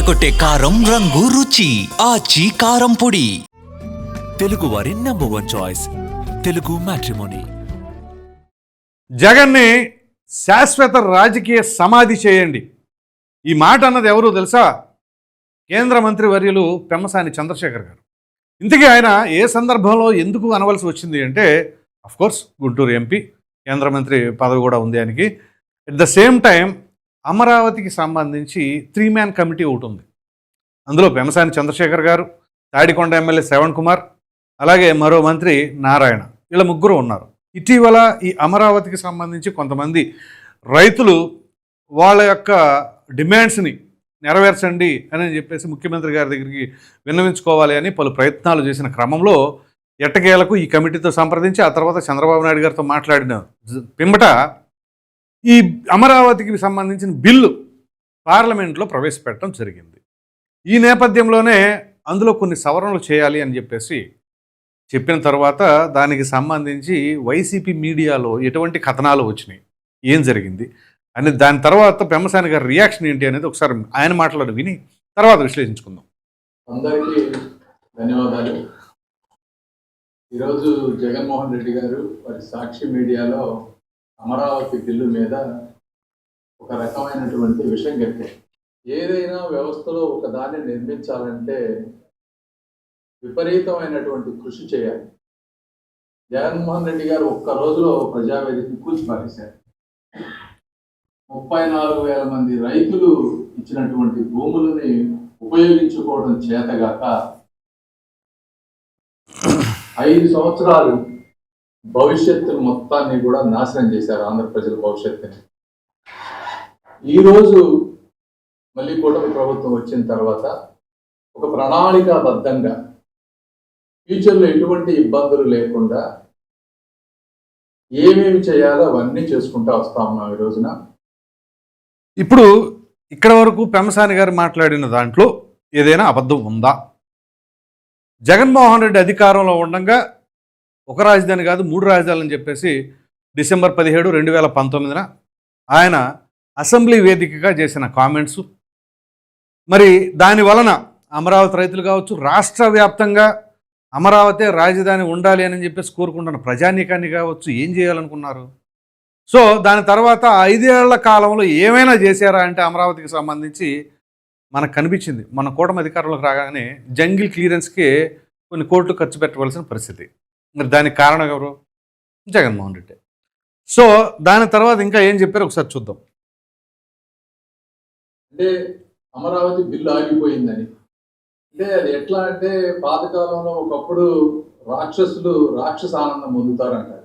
అదరకొట్టే కారం రంగు రుచి. ఆచి కారం పొడి. తెలుగువారి number one choice Telugu matrimony జగన్ని శాశ్వత రాజకీయ సమాధి చేయండి. ఈ మాట అన్నది ఎవరు తెలుసా? కేంద్ర మంత్రి వర్యులు పెమ్మసాని చంద్రశేఖర్ గారు. ఇంతకీ ఆయన ఏ సందర్భంలో ఎందుకు అనవలసి వచ్చింది అంటే కోర్స్ గుంటూరు ఎంపీ కేంద్ర మంత్రి పదవి కూడా ఉంది ఆయనకి. ఎట్ ద సేమ్ టైం అమరావతికి సంబంధించి త్రీ మ్యాన్ కమిటీ ఒకటి ఉంది. అందులో పెమ్మసాని చంద్రశేఖర్ గారు తాడికొండ ఎమ్మెల్యే శ్రవణ్ కుమార్ అలాగే మరో మంత్రి నారాయణ. వీళ్ళ ముగ్గురు ఉన్నారు. ఇటీవల ఈ అమరావతికి సంబంధించి కొంతమంది రైతులు వాళ్ళ యొక్క డిమాండ్స్ని నెరవేర్చండి అని చెప్పేసి ముఖ్యమంత్రి గారి దగ్గరికి విన్నవించుకోవాలి అని పలు ప్రయత్నాలు చేసిన క్రమంలో ఎట్టకేలకు ఈ కమిటీతో సంప్రదించి ఆ తర్వాత చంద్రబాబు నాయుడు గారితో మాట్లాడిన పిమ్మట ఈ అమరావతికి సంబంధించిన బిల్లు పార్లమెంట్లో ప్రవేశపెట్టడం జరిగింది. ఈ నేపథ్యంలోనే అందులో కొన్ని సవరణలు చేయాలి అని చెప్పేసి చెప్పిన తర్వాత దానికి సంబంధించి వైసీపీ మీడియాలో ఎటువంటి కథనాలు వచ్చినాయి. ఏం జరిగింది? అని దాని తర్వాత పెమ్మసాని గారి రియాక్షన్ ఏంటి అనేది ఒకసారి ఆయన మాట్లాడి విని తర్వాత విశ్లేషించుకుందాం. అందరికీ ధన్యవాదాలు. ఈరోజు జగన్మోహన్ రెడ్డి గారు వారి సాక్షి మీడియాలో అమరావతి బిల్లు మీద ఒక రకమైనటువంటి విషయం గట్టారు ఏదైనా వ్యవస్థలో ఒక దాన్ని నిర్మించాలంటే విపరీతమైనటువంటి కృషి చేయాలి. జగన్మోహన్ రెడ్డి గారు ఒక్క రోజులో ప్రజావేదికను కూల్చిపారేశారు. ముప్పై నాలుగు వేల మంది రైతులు ఇచ్చినటువంటి భూములని ఉపయోగించుకోవడం చేతగాక ఐదు సంవత్సరాలు భవిష్యత్తు మొత్తాన్ని కూడా నాశనం చేశారు ఆంధ్ర ప్రజల భవిష్యత్తుని. ఈరోజు మళ్ళీ కూటమి ప్రభుత్వం వచ్చిన తర్వాత ఒక ప్రణాళికాబద్ధంగా ఫ్యూచర్లో ఎటువంటి ఇబ్బందులు లేకుండా ఏమేమి చేయాలో అవన్నీ చేసుకుంటూ వస్తా ఉన్నాం ఈ రోజున. ఇప్పుడు ఇక్కడ వరకు పెమసాని గారు మాట్లాడిన దాంట్లో ఏదైనా అబద్ధం ఉందా? జగన్మోహన్ రెడ్డి అధికారంలో ఉండగా ఒక రాజధాని కాదు మూడు రాజధానులు అని చెప్పేసి డిసెంబర్ పదిహేడు రెండు వేల పంతొమ్మిదిన ఆయన అసెంబ్లీ వేదికగా చేసిన కామెంట్స్. మరి దాని వలన అమరావతి రైతులు కావచ్చు రాష్ట్ర వ్యాప్తంగా అమరావతి రాజధాని ఉండాలి అని చెప్పేసి కోరుకుంటున్న ప్రజానీకాన్ని కావచ్చు ఏం చేయాలనుకున్నారు? సో దాని తర్వాత ఐదేళ్ళ కాలంలో ఏమైనా చేశారా అంటే అమరావతికి సంబంధించి మనకు కనిపించింది. మన కూటమి అధికారంలోకి రాగానే జంగిల్ క్లియరెన్స్కి కొన్ని కోట్లు ఖర్చు పెట్టవలసిన పరిస్థితి. మరి దానికి కారణం ఎవరు? జగన్మోహన్ రెడ్డి. సో దాని తర్వాత ఇంకా ఏం చెప్పారు ఒకసారి చూద్దాం. అంటే అమరావతి బిల్లు ఆగిపోయిందని. అంటే అది ఎట్లా అంటే పాతకాలంలో ఒకప్పుడు రాక్షసులు రాక్షస ఆనందం పొందుతారంట.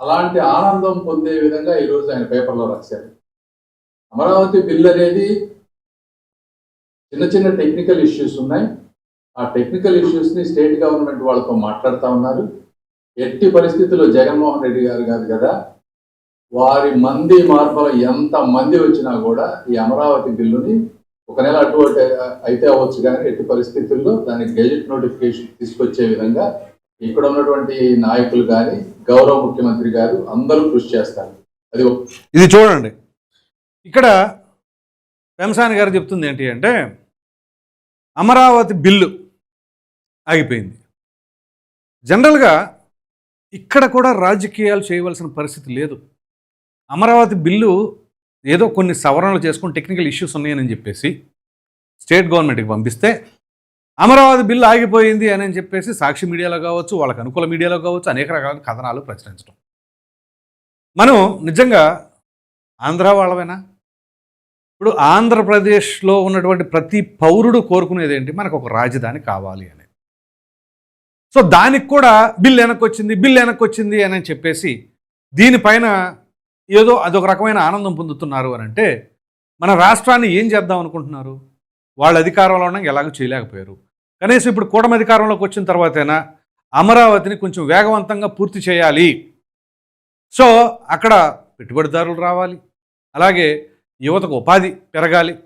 అలాంటి ఆనందం పొందే విధంగా ఈరోజు ఆయన పేపర్లో రాశారు. అమరావతి బిల్ అనేది చిన్న చిన్న టెక్నికల్ ఇష్యూస్ ఉన్నాయి. ఆ టెక్నికల్ ఇష్యూస్ని స్టేట్ గవర్నమెంట్ వాళ్ళతో మాట్లాడుతూ ఉన్నారు. ఎట్టి పరిస్థితుల్లో జగన్మోహన్ రెడ్డి గారు కాదు కదా వారి మంది మార్పులు ఎంత మంది వచ్చినా కూడా ఈ అమరావతి బిల్లుని ఒక నెల అటు అయితే అవ్వచ్చు కానీ ఎట్టి పరిస్థితుల్లో దానికి గెజెట్ నోటిఫికేషన్ తీసుకొచ్చే విధంగా ఇక్కడ ఉన్నటువంటి నాయకులు కానీ గౌరవ ముఖ్యమంత్రి గారు అందరూ కృషి చేస్తారు. అది ఇది చూడండి. ఇక్కడ వెంసాని గారు చెప్తుంది ఏంటి అంటే అమరావతి బిల్లు ఆగిపోయింది. జనరల్గా ఇక్కడ కూడా రాజకీయాలు చేయవలసిన పరిస్థితి లేదు. అమరావతి బిల్లు ఏదో కొన్ని సవరణలు చేసుకుని టెక్నికల్ ఇష్యూస్ ఉన్నాయని చెప్పేసి స్టేట్ గవర్నమెంట్కి పంపిస్తే అమరావతి బిల్లు ఆగిపోయింది అని చెప్పేసి సాక్షి మీడియాలో కావచ్చు వాళ్ళకి అనుకూల మీడియాలో కావచ్చు అనేక రకాల కథనాలు ప్రచురించడం. మనం నిజంగా ఆంధ్ర వాళ్ళవేనా? ఇప్పుడు ఆంధ్రప్రదేశ్లో ఉన్నటువంటి ప్రతి పౌరుడు కోరుకునేది ఏంటి? మనకు ఒక రాజధాని కావాలి అని. సో దానికి కూడా బిల్ వెనక్కి వచ్చింది బిల్ వెనక్కి వచ్చింది అని చెప్పేసి దీనిపైన ఏదో అదొక రకమైన ఆనందం పొందుతున్నారు అని అంటే మన రాష్ట్రాన్ని ఏం చేద్దాం అనుకుంటున్నారు? వాళ్ళ అధికారంలో ఉండగా ఎలాగో చేయలేకపోయారు. కనీసం ఇప్పుడు కూటమి అధికారంలోకి వచ్చిన తర్వాతైనా అమరావతిని కొంచెం వేగవంతంగా పూర్తి చేయాలి. సో అక్కడ పెట్టుబడిదారులు రావాలి. అలాగే యువతకు ఉపాధి పెరగాలి.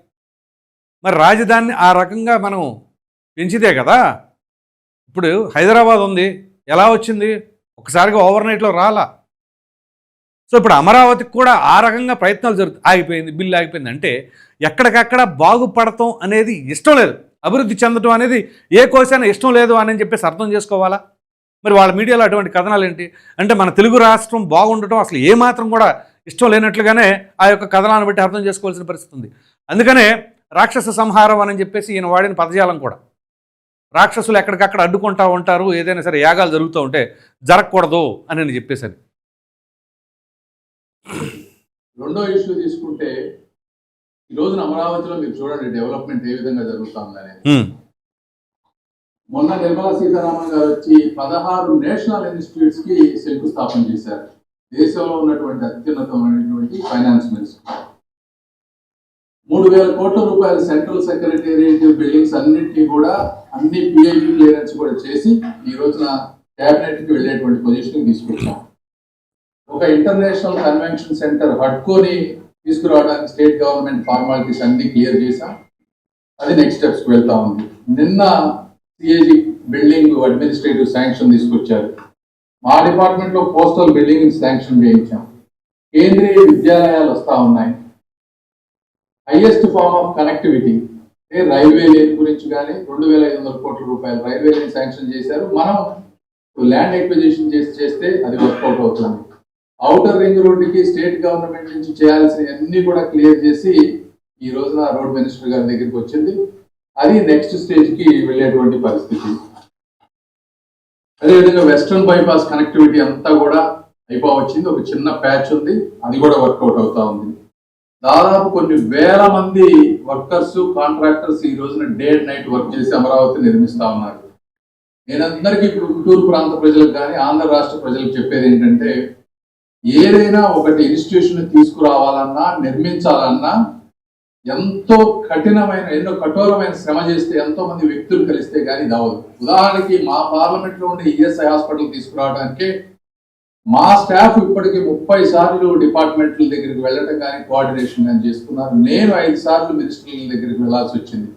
మరి రాజధానిని ఆ రకంగా మనం పెంచితే కదా ఇప్పుడు హైదరాబాద్ ఉంది. ఎలా వచ్చింది? ఒకసారిగా ఓవర్ నైట్లో రాలా? సో ఇప్పుడు అమరావతికి కూడా ఆ రకంగా ప్రయత్నాలు జరుగుతాయి ఆగిపోయింది బిల్లు ఆగిపోయింది. అంటే ఎక్కడికక్కడ బాగుపడటం అనేది ఇష్టం లేదు. అభివృద్ధి చెందడం అనేది ఏ కోసైనా ఇష్టం లేదు అని చెప్పేసి అర్థం చేసుకోవాలా? మరి వాళ్ళ మీడియాలో అటువంటి కథనాలు ఏంటి? అంటే మన తెలుగు రాష్ట్రం బాగుండటం అసలు ఏమాత్రం కూడా ఇష్టం లేనట్లుగానే ఆ యొక్క కథనాన్ని బట్టి అర్థం చేసుకోవాల్సిన పరిస్థితి ఉంది. అందుకనే రాక్షస సంహారం అని చెప్పేసి ఈయన వాడిన పదజాలం కూడా. రాక్షసులు ఎక్కడికక్కడ అడ్డుకుంటా ఉంటారు ఏదైనా సరే యాగాలు జరుగుతూ ఉంటే జరగకూడదు అని నేను చెప్పేశాను. రెండో ఇష్యూ తీసుకుంటే ఈ రోజున అమరావతిలో మీరు చూడండి డెవలప్మెంట్ ఏ విధంగా జరుగుతుంది అనేది. మొన్న నిర్మలా సీతారామన్ గారు వచ్చి పదహారు నేషనల్ ఇన్స్టిట్యూట్స్కి శంకుస్థాపన చేశారు. దేశంలో ఉన్నటువంటి అత్యున్నతమైనటువంటి ఫైనాన్స్ మినిస్టర్. మూడు వేల కోట్ల రూపాయల సెంట్రల్ సెక్రటేరియట్ బిల్డింగ్స్ అన్నింటినీ కూడా అన్ని పిఐపి క్లియరెన్స్ కూడా చేసి ఈ రోజున క్యాబినెట్కి కి వెళ్ళేటువంటి పొజిషన్ తీసుకొచ్చాం. ఒక ఇంటర్నేషనల్ కన్వెన్షన్ సెంటర్ హడ్కోని తీసుకురావడానికి స్టేట్ గవర్నమెంట్ ఫార్మాలిటీస్ అన్ని క్లియర్ చేశాం. అది నెక్స్ట్ స్టెప్స్ వెళ్తా ఉంది. నిన్న సిఏజీ బిల్డింగ్ అడ్మినిస్ట్రేటివ్ శాంక్షన్ తీసుకొచ్చారు. మా డిపార్ట్మెంట్లో పోస్టల్ బిల్డింగ్ శాంక్షన్ చేయించాం. కేంద్రీయ విద్యాలయాలు వస్తా ఉన్నాయి. Highest form of connectivity railway lane గురించి కానీ రెండు వేల ఐదు వందల కోట్ల రూపాయలు రైల్వే లేన్ శాంక్షన్ చేశారు. మనం ల్యాండ్ ఎక్విజిషన్ చేసి చేస్తే అది వర్కౌట్ అవుతుంది. అవుటర్ రింగ్ రోడ్డుకి స్టేట్ గవర్నమెంట్ నుంచి చేయాల్సిన అన్ని కూడా క్లియర్ చేసి ఈ రోజున రోడ్ మినిస్టర్ గారి దగ్గరికి వచ్చింది. అది నెక్స్ట్ స్టేజ్కి వెళ్ళేటువంటి పరిస్థితి. అదేవిధంగా వెస్ట్రన్ బైపాస్ కనెక్టివిటీ అంతా కూడా అయిపోవచ్చింది. ఒక చిన్న ప్యాచ్ ఉంది. అది కూడా వర్కౌట్ అవుతా ఉంది. దాదాపు కొన్ని వేల మంది వర్కర్స్ కాంట్రాక్టర్స్ ఈ రోజున డే అండ్ నైట్ వర్క్ చేసి అమరావతి నిర్మిస్తా ఉన్నారు. నేను అందరికీ ఇప్పుడు గుంటూరు ప్రాంత ప్రజలకు కానీ ఆంధ్ర రాష్ట్ర ప్రజలకు చెప్పేది ఏంటంటే ఏదైనా ఒకటి ఇన్స్టిట్యూషన్ తీసుకురావాలన్నా నిర్మించాలన్నా ఎంతో కఠినమైన ఎన్నో కఠోరమైన శ్రమ చేస్తే ఎంతో మంది వ్యక్తులు కలిస్తే కానీ దావదు. ఉదాహరణకి మా పార్లమెంట్లో ఉండే ఈఎస్ఐ హాస్పిటల్ తీసుకురావడానికి మా స్టాఫ్ ఇప్పటికి ముప్పై సార్లు డిపార్ట్మెంట్ల దగ్గరికి వెళ్ళటం కానీ కోఆర్డినేషన్ కానీ చేసుకున్నారు. నేను ఐదు సార్లు మినిస్టర్ల దగ్గరికి వెళ్ళాల్సి వచ్చింది.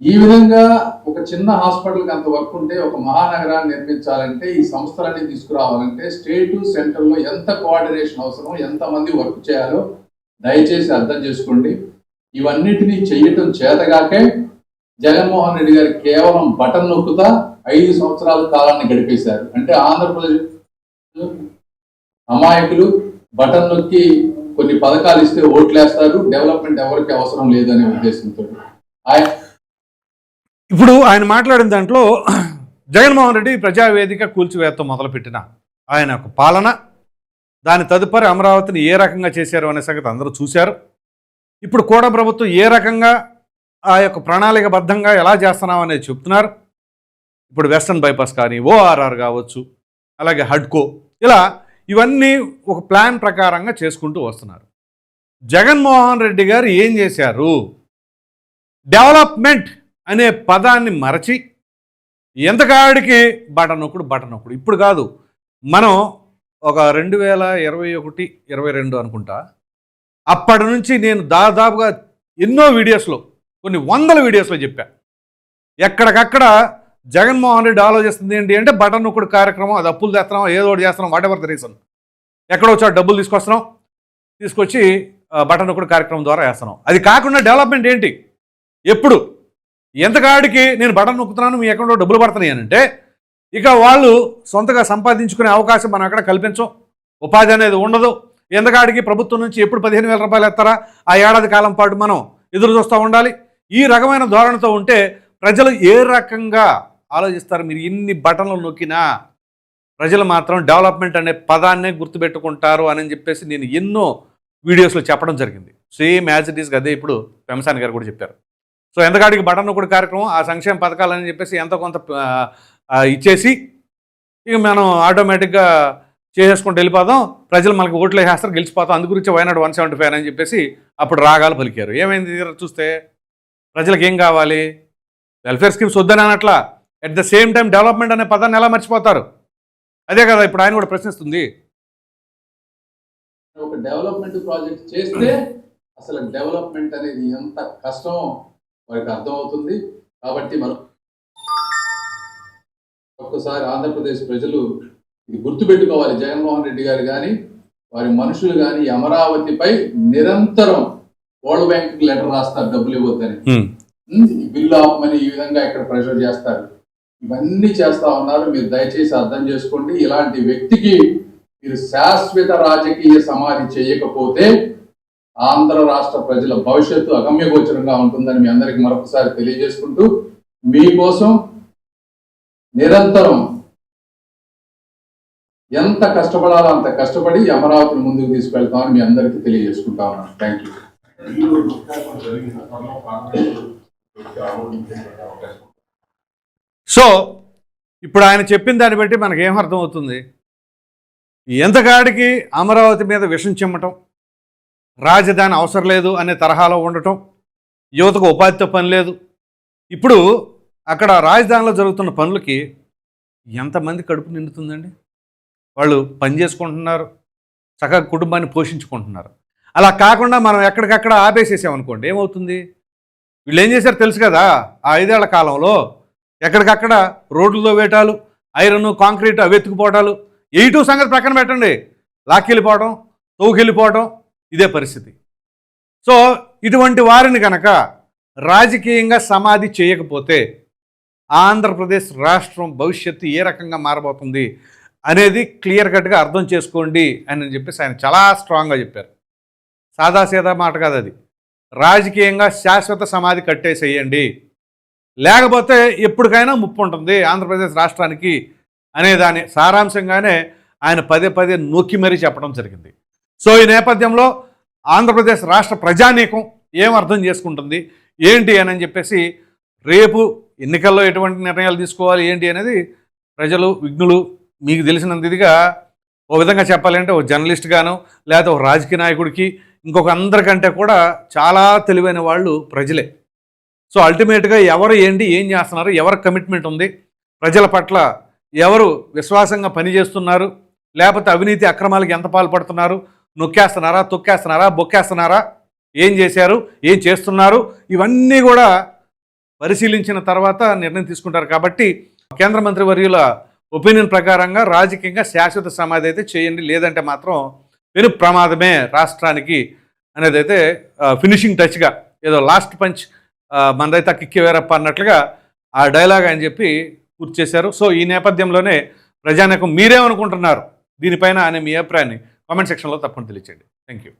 ఈ విధంగా ఒక చిన్న హాస్పిటల్కి అంత వర్క్ ఉంటే ఒక మహానగరాన్ని నిర్మించాలంటే ఈ సంస్థలన్నీ తీసుకురావాలంటే స్టేట్ సెంటర్లో ఎంత కోఆర్డినేషన్ అవసరం ఎంత మంది వర్క్ చేయాలో దయచేసి అర్థం చేసుకోండి. ఇవన్నిటినీ చెయ్యటం చేతగాకే జగన్మోహన్ రెడ్డి గారు కేవలం బటన్ నొక్కుతా ఐదు సంవత్సరాల కాలాన్ని గడిపేశారు. అంటే ఆంధ్రప్రదేశ్ అమాయకులు బటన్ నొక్కి కొన్ని పథకాలు ఇస్తే ఓట్లేస్తారు. డెవలప్మెంట్ ఎవరికి అవసరం లేదనే ఉద్దేశంతో. ఇప్పుడు ఆయన మాట్లాడిన దాంట్లో జగన్మోహన్ రెడ్డి ప్రజావేదిక కూల్చివేత్త మొదలుపెట్టిన ఆయన యొక్క పాలన దాని తదుపరి అమరావతిని ఏ రకంగా చేశారు అనే సంగతి అందరూ చూశారు. ఇప్పుడు కూడా ప్రభుత్వం ఏ రకంగా ఆ యొక్క ప్రణాళికబద్ధంగా ఎలా చేస్తున్నాం అనేది చెప్తున్నారు. ఇప్పుడు వెస్ట్రన్ బైపాస్ కానీ ఓఆర్ఆర్ కావచ్చు అలాగే హడ్కో ఇలా ఇవన్నీ ఒక ప్లాన్ ప్రకారంగా చేసుకుంటూ వస్తున్నారు. జగన్మోహన్ రెడ్డి గారు ఏం చేశారు? డెవలప్మెంట్ అనే పదాన్ని మరచి ఎంతకాడికి బట నొక్కుడు ఇప్పుడు కాదు మనం ఒక రెండు వేల ఇరవై ఒకటి ఇరవై రెండు అనుకుంటా అప్పటి నుంచి నేను దాదాపుగా ఎన్నో వీడియోస్లో కొన్ని వందల వీడియోస్లో చెప్పా. ఎక్కడికక్కడ జగన్మోహన్ రెడ్డి ఆలోచిస్తుంది ఏంటి అంటే బటన్ నొక్కుడు కార్యక్రమం అది అప్పులు తెస్తున్నాం ఏదో ఒకటి చేస్తున్నాం వాట్ ఎవర్ ద రీజన్ ఎక్కడ వచ్చా డబ్బులు తీసుకొస్తున్నాం తీసుకొచ్చి బటన్ నొక్కుడు కార్యక్రమం ద్వారా వేస్తున్నాం. అది కాకుండా డెవలప్మెంట్ ఏంటి? ఎప్పుడు? ఎంతకాడికి నేను బటన్ నొక్కుతున్నాను మీ అకౌంట్లో డబ్బులు పడుతున్నాయి అంటే ఇక వాళ్ళు సొంతగా సంపాదించుకునే అవకాశం మనం అక్కడ కల్పించం? ఉపాధి అనేది ఉండదు. ఎంతకాడికి ప్రభుత్వం నుంచి ఎప్పుడు పదిహేను వేల రూపాయలు ఎత్తారా? ఆ ఏడాది కాలం పాటు మనం ఎదురు చూస్తూ ఉండాలి. ఈ రకమైన ధోరణితో ఉంటే ప్రజలు ఏ రకంగా ఆలోచిస్తారు? మీరు ఇన్ని బటన్లు నొక్కినా ప్రజలు మాత్రం డెవలప్మెంట్ అనే పదాన్నే గుర్తుపెట్టుకుంటారు అని చెప్పేసి నేను ఎన్నో వీడియోస్లో చెప్పడం జరిగింది. సేమ్ యాజ్ ఇట్ ఈస్గా అదే ఇప్పుడు పెమసాని గారు కూడా చెప్పారు. సో ఎంతకాడికి బటన్ నొక్కుడు కార్యక్రమం ఆ సంక్షేమ పథకాలని చెప్పేసి ఎంతో కొంత ఇచ్చేసి ఇక మనం ఆటోమేటిక్గా చేసేసుకుంటూ వెళ్ళిపోదాం ప్రజలు మనకు ఓట్లు వేసేస్తారు గెలిచిపోతాం. అందు గురించి వైనాడు వన్ సెవెంటీ ఫైవ్ అని చెప్పేసి అప్పుడు రాగాలు పలికారు. ఏమైంది చూస్తే ప్రజలకు ఏం కావాలి? వెల్ఫేర్ స్కీమ్స్ వద్దని అనట్లా at the same time development అనే పదాన్ని ఎలా మర్చిపోతారు? అదే కదా ఇప్పుడు ఆయన కూడా ప్రశ్నిస్తుంది. ఒక డెవలప్మెంట్ ప్రాజెక్ట్ చేస్తే అసలు డెవలప్మెంట్ అనేది ఎంత కష్టమో వారికి అర్థమవుతుంది. కాబట్టి మనం ఒక్కసారి ఆంధ్రప్రదేశ్ ప్రజలు ఇది గుర్తుపెట్టుకోవాలి. జగన్మోహన్ రెడ్డి గారు కానీ వారి మనుషులు కానీ అమరావతిపై నిరంతరం వరల్డ్ బ్యాంక్ లెటర్ రాస్తారు డబ్బులు ఇవ్వద్దని. హ్మ్. ఈ బిల్లు ఆపమని ఈ విధంగా ఇక్కడ ప్రెషర్ చేస్తారు. ఇవన్నీ చేస్తా ఉన్నారు. మీరు దయచేసి అర్థం చేసుకోండి. ఇలాంటి వ్యక్తికి మీరు శాశ్వత రాజకీయ సమాధి చేయకపోతే ఆంధ్ర రాష్ట్ర ప్రజల భవిష్యత్తు అగమ్యగోచరంగా ఉంటుందని మీ అందరికి మరొకసారి తెలియజేసుకుంటూ మీకోసం నిరంతరం ఎంత కష్టపడాలో అంత కష్టపడి అమరావతిని ముందుకు తీసుకెళ్తామని మీ అందరికీ తెలియజేసుకుంటా ఉన్నాను. థ్యాంక్ యూ సో ఇప్పుడు ఆయన చెప్పిన దాన్ని బట్టి మనకేం ఏం ఎంతకాడికి అమరావతి మీద విషం చిమ్మటం రాజధాని అవసరం లేదు అనే తరహాలో ఉండటం యువతకు ఉపాధితో పని లేదు. ఇప్పుడు అక్కడ రాజధానిలో జరుగుతున్న పనులకి ఎంతమంది కడుపు నిండుతుందండి? వాళ్ళు పని చేసుకుంటున్నారు చక్కగా కుటుంబాన్ని పోషించుకుంటున్నారు. అలా కాకుండా మనం ఎక్కడికక్కడ ఆపేసేసామనుకోండి ఏమవుతుంది? వీళ్ళు ఏం చేశారు తెలుసు కదా? ఆ ఐదేళ్ళ కాలంలో ఎక్కడికక్కడ రోడ్లతో వేటాలు ఐరన్ కాంక్రీట్ అవి ఎత్తుకుపోవటాలు ఎయిటూ సంగతి ప్రక్కన పెట్టండి. లాక్కెళ్ళిపోవడం తోకెళ్ళిపోవడం ఇదే పరిస్థితి. సో ఇటువంటి వారిని కనుక రాజకీయంగా సమాధి చేయకపోతే ఆంధ్రప్రదేశ్ రాష్ట్రం భవిష్యత్తు ఏ రకంగా మారబోతుంది అనేది క్లియర్ కట్గా అర్థం చేసుకోండి అని చెప్పేసి ఆయన చాలా స్ట్రాంగ్గా చెప్పారు. సాదాసీదా మాట కాదు అది. రాజకీయంగా శాశ్వత సమాధి కట్టేసేయండి. లేకపోతే ఎప్పటికైనా ముప్పు ఉంటుంది ఆంధ్రప్రదేశ్ రాష్ట్రానికి అనేదాని సారాంశంగానే ఆయన పదే పదే నొక్కి మరీ చెప్పడం జరిగింది. సో ఈ నేపథ్యంలో ఆంధ్రప్రదేశ్ రాష్ట్ర ప్రజానీకం ఏం అర్థం చేసుకుంటుంది? ఏంటి అని చెప్పేసి రేపు ఎన్నికల్లో ఎటువంటి నిర్ణయాలు తీసుకోవాలి? ఏంటి అనేది ప్రజలు విఘ్నులు మీకు తెలిసినంత ఇదిగా ఓ విధంగా చెప్పాలంటే ఓ జర్నలిస్ట్ గాను లేదా ఒక రాజకీయ నాయకుడికి ఇంకొక అందరికంటే కూడా చాలా తెలివైన వాళ్ళు ప్రజలే. సో అల్టిమేట్గా ఎవరు ఏంటి ఏం చేస్తున్నారు ఎవరి కమిట్మెంట్ ఉంది ప్రజల పట్ల ఎవరు విశ్వాసంగా పనిచేస్తున్నారు లేకపోతే అవినీతి అక్రమాలకు ఎంత పాల్పడుతున్నారు నొక్కేస్తున్నారా తొక్కేస్తున్నారా బొక్కేస్తున్నారా ఏం చేశారు ఏం చేస్తున్నారు ఇవన్నీ కూడా పరిశీలించిన తర్వాత నిర్ణయం తీసుకుంటారు. కాబట్టి కేంద్ర మంత్రి వర్యుల ఒపీనియన్ ప్రకారంగా రాజకీయంగా శాశ్వత సమాధి అయితే చేయండి లేదంటే మాత్రం పెను ప్రమాదమే రాష్ట్రానికి అనేది అయితే ఫినిషింగ్ టచ్గా ఏదో లాస్ట్ పంచ్ మనదైతే కిక్కి వేరప్ప అన్నట్లుగా ఆ డైలాగ్ అని చెప్పి పూర్తి చేశారు. సో ఈ నేపథ్యంలోనే ప్రజానీకం మీరేమనుకుంటున్నారు? దీనిపైన అనే మీ అభిప్రాయాన్ని కామెంట్ సెక్షన్లో తప్పకుండా తెలియచేయండి. Thank you